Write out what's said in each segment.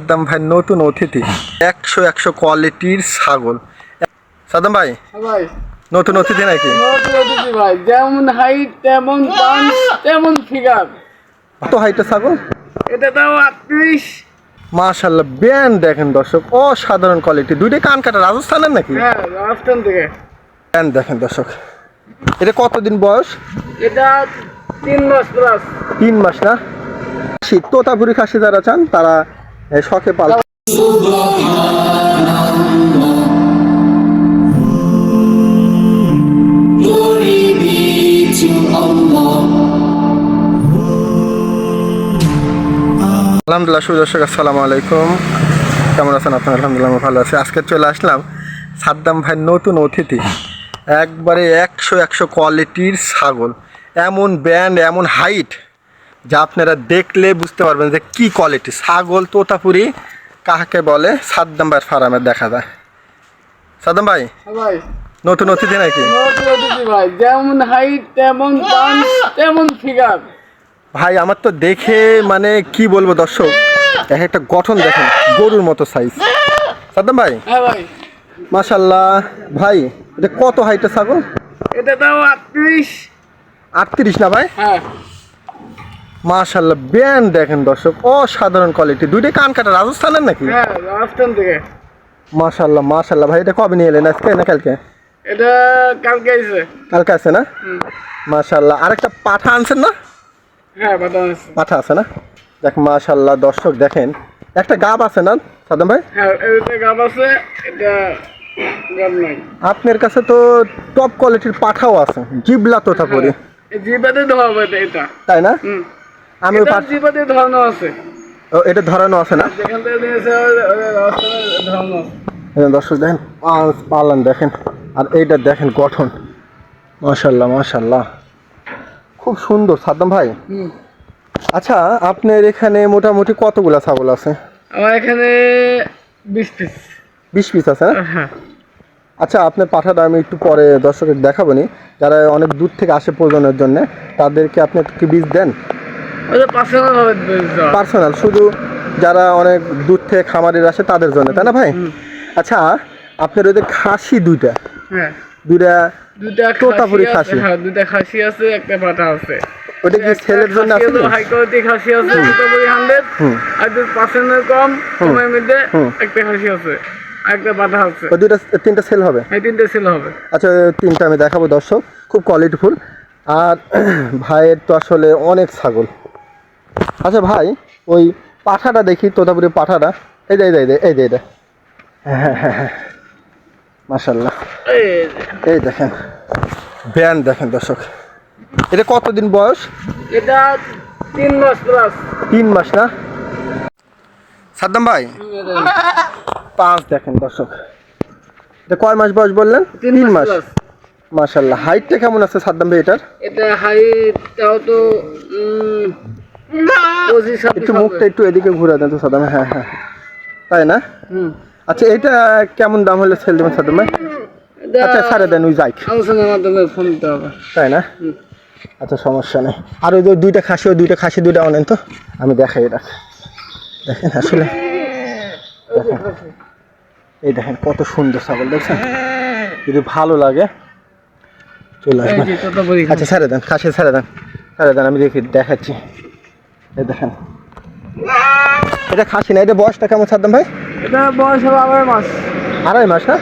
সাদ্দাম ভাই নতুন অতিথি। একশো একশো কোয়ালিটির ছাগল। সাদ্দাম ভাই ভাই। নতুন অতিথি নাকি? নতুন অতিথি ভাই যেমন হাইট তেমন পাঞ্চ তেমন ফিগার কত ছাগল? এটা তাও আটত্রিশ। মাশাল্লাহ ব্যান্ড দেখেন দর্শক অসাধারণ কোয়ালিটি দুইটাই কান কাটা রাজস্থানের নাকি? হ্যাঁ রাজস্থান থেকে। ব্যান্ড দেখেন দর্শক। এটা কতদিন বয়স? এটা তিন মাস প্লাস তিন মাস না? শীত তোতাপুরি খাসি যারা চান তারা শখে পাল। আলহামদুলিল্লাহ সুদর্শক আসসালামু আলাইকুম। কেমন আছেন আপনার? আলহামদুলিল্লাহ আমি ভালো আছি। আজকে চলে আসলাম সাদ্দাম ভাই নতুন অতিথি। একবারে একশো একশো কোয়ালিটির ছাগল। এমন ব্যান্ড এমন হাইট যা আপনারা দেখলে বুঝতে পারবেন যে কি কোয়ালিটি ছাগল তোতাপুরি কাহাকে বলে? সাদ্দাম ভাইয়ের ফার্মে দেখা যায়। সাদ্দাম ভাই ভাই। নতুন অতিথি নাকি? যেমন হাইট তেমন তেমন ফিগার ভাই আমার তো দেখে মানে কি বলব দর্শক এক একটা গঠন দেখেন গরুর মতো সাইজ সাদ্দাম ভাই হ্যাঁ ভাই। মাশাল্লাহ ভাই এটা কত হাইটের ছাগল? এটা তাও আটত্রিশ। আটত্রিশ না ভাই? হ্যাঁ। মাশাল্লাহ ব্যান্ড দেখেন দর্শক অসাধারণ কোয়ালিটি দুইটাই কান কাটা রাজস্থানের নাকি? হ্যাঁ রাজস্থান থেকে। মাশাল্লাহ মাশাল্লাহ ভাই এটা কবে নিয়ে এলেন? আজকে না কালকে? এটা কালকে আইছে কালকে আছে না। মাশাল্লাহ আরেকটা পাঠা আনছেন না? হ্যাঁ আছে পাঠা আছে না? দেখ মাশাল্লাহ দর্শক দেখেন। একটা গাব আছে না সাদাম ভাই? হ্যাঁ এটা গাব আছে এটা আপনার কাছে তো টপ কোয়ালিটির পাঠাও আছে জিবলা তোতা পরি। এটা এটা। তাই না? আমি জিবাতে ধরানো আছে। ও, এটা ধরানো আছে না? দর্শক দেখেন পালন দেখেন আর এইটা দেখেন গঠন। মাশাল্লাহ মাশাল্লাহ খুব সুন্দর সাদ্দাম ভাই। আচ্ছা আপনার এখানে মোটামুটি কতগুলা ছাগল আছে? আমার এখানে বিশ পিস। বিশ পিস আছে না? হ্যাঁ। আচ্ছা আপনার পাঠাটা আমি একটু পরে দর্শকের দেখাবো নি। যারা অনেক দূর থেকে আসে প্রয়োজনের জন্য তাদেরকে আপনি কি বীজ দেন। পার্সোনাল শুধু যারা অনেক দূর থেকে খামারের আসে তাদের জন্য তাই না ভাই? আচ্ছা আপনার ওই যে খাসি দুইটা হ্যাঁ। দুইটা তোতাপুরি খাসি। হ্যাঁ দুটা খাসি আছে একটা পাটা আছে। ওটা কি ছেলের জন্য আছে হাই কোয়ালিটি খাসি আছে তোতাপুরি হান্ড্রেড হুম। আর পার্সেন্টের কম সময়ের মধ্যে একটা খাসি আছে একটা পাটা আছে। ওই দুইটা তিনটা সেল হবে? তিনটে ছিল হবে। আচ্ছা তিনটা আমি দেখাবো দর্শক খুব কোয়ালিটিফুল আর ভাইয়ের তো আসলে অনেক ছাগল। আচ্ছা ভাই ওই পাঠাটা দেখি তোতাপুরি পাঠাটা। এই দে এই দে এই দে এই যে এটা হ্যাঁ হ্যাঁ হ্যাঁ মাসাল্লাহ এই দেখেন। ব্যান দেখেন দর্শক। এটা কতদিন বয়স? এটা তিন মাস প্লাস তিন মাস না? সাদ্দাম ভাই পাঁচ দেখেন দর্শক। এটা কয় মাস বয়স বললেন? তিন মাস। মাশাল্লাহ হাইটটা কেমন আছে সাদ্দাম ভাই এটার? এটা হাইটটাও তো একটু মুখটা একটু এদিকে ঘুরে দেন তো সাদ্দাম হ্যাঁ হ্যাঁ। তাই না? আচ্ছা এটা কেমন দাম হলে সেল দেবেন সাদ্দাম আচ্ছা ছাড়ে দেন ওই যাই। ফোন দিতে হবে। তাই না? আচ্ছা সমস্যা নেই। আর ওই যে দুইটা খাসি ওই দুইটা খাসি দুইটা অনেন তো? আমি দেখাই এটা। দেখেন আসলে। এই দেখেন কত সুন্দর ছাগল দেখছেন? যদি ভালো লাগে চলে আসবেন। আচ্ছা ছেড়ে দেন খাসি ছেড়ে দেন। ছেড়ে দেন আমি দেখি দেখাচ্ছি। এই দেখেন। এটা খাসি না এটা বয়সটা কেমন সাদ্দাম ভাই? এটা বয়স হবে আড়াই মাস। আড়াই মাস না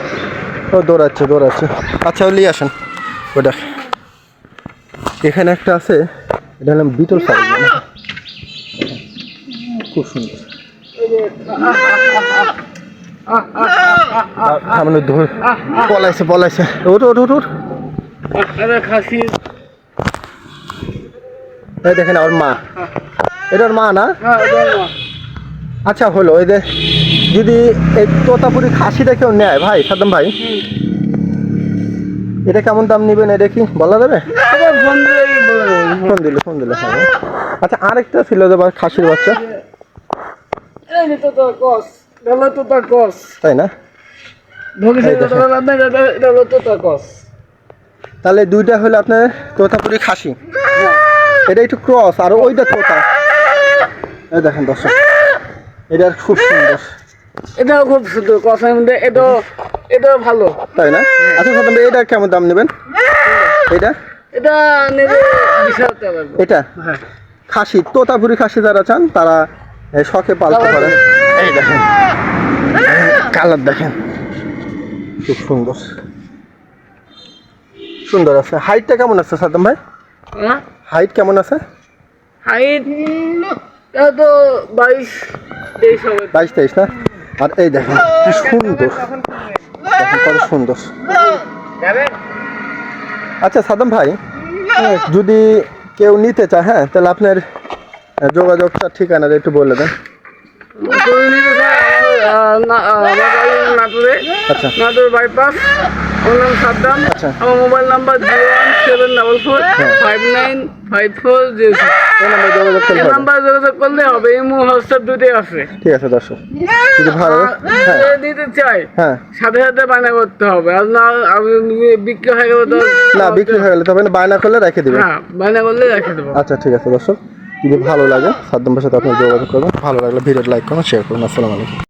ও দৌড়াচ্ছে দৌড়াচ্ছে। আচ্ছা নিয়ে আসেন। ওটা। এখানে একটা আছে এটা হলাম বিটল সাইজ খুব সুন্দর। সামনে ধর। পলাইছে পলাইছে। ওঠ ওঠ ওঠ ওঠ খাসি। এই দেখেন ওর মা। এটার মা না? হ্যাঁ। আচ্ছা হলো এই যে যদি এই তোতাপুরি খাসিটা কেউ নেয় ভাই সাদ্দাম ভাই এটা কেমন দাম নেবেন এটা কি বলা যাবে? ফোন দিলে ফোন দিলে। হবে আচ্ছা আরেকটা ছিল যে খাসির বাচ্চা। তাই না? তাহলে দুইটা হলো আপনার তোতাপুরি খাসি। এটা একটু ক্রস আর ওইটা তোতা। এই দেখেন দর্শক এটা খুব সুন্দর। এটাও খুব সুন্দর কথার মধ্যে এটাও এটাও ভালো। তাই না? আচ্ছা ভাই এটা কেমন দাম নেবেন? এটা? এটা নেবে এটা? হ্যাঁ। খাসি তোতাপুরি খাসি যারা চান তারা শখে পালতে পারেন। এই দেখেন। কালার দেখেন। খুব সুন্দর। সুন্দর আছে। হাইটটা কেমন আছে সাদ্দাম ভাই? হ্যাঁ। হাইট কেমন আছে? হাইট তো বাইশ তেইশ হবে। বাইশ তেইশ না? আর এই দেখেন কি সুন্দর। কত সুন্দর। আচ্ছা সাদম ভাই যদি কেউ নিতে চায় হ্যাঁ তাহলে আপনার যোগাযোগটা ঠিকানাটা একটু বলে দেন। আচ্ছা। বাইপাস। আমার আচ্ছা। আমার mobile number zero seven double four five nine five four zero এই নাম্বারে যোগাযোগ করলে হবে। ইমো হোয়াটসঅ্যাপ দুটোই আছে। ঠিক আছে দর্শক। যদি ভালো হ্যাঁ যে দিতে চাই হ্যাঁ। সাথে সাথে বায়না করতে হবে। আর না আমি বিক্রি হয়ে গেলে তো না বিক্রি হয়ে গেলে তবে বায়না করলে রেখে দিবেন হ্যাঁ বায়না করলে রেখে দেবো। আচ্ছা ঠিক আছে দর্শক। যদি ভালো লাগে সাদ্দামের সাথে আপনার যোগাযোগ করবেন। ভালো লাগলে ভিডিও লাইক করুন শেয়ার করুন। আসসালামু আলাইকুম।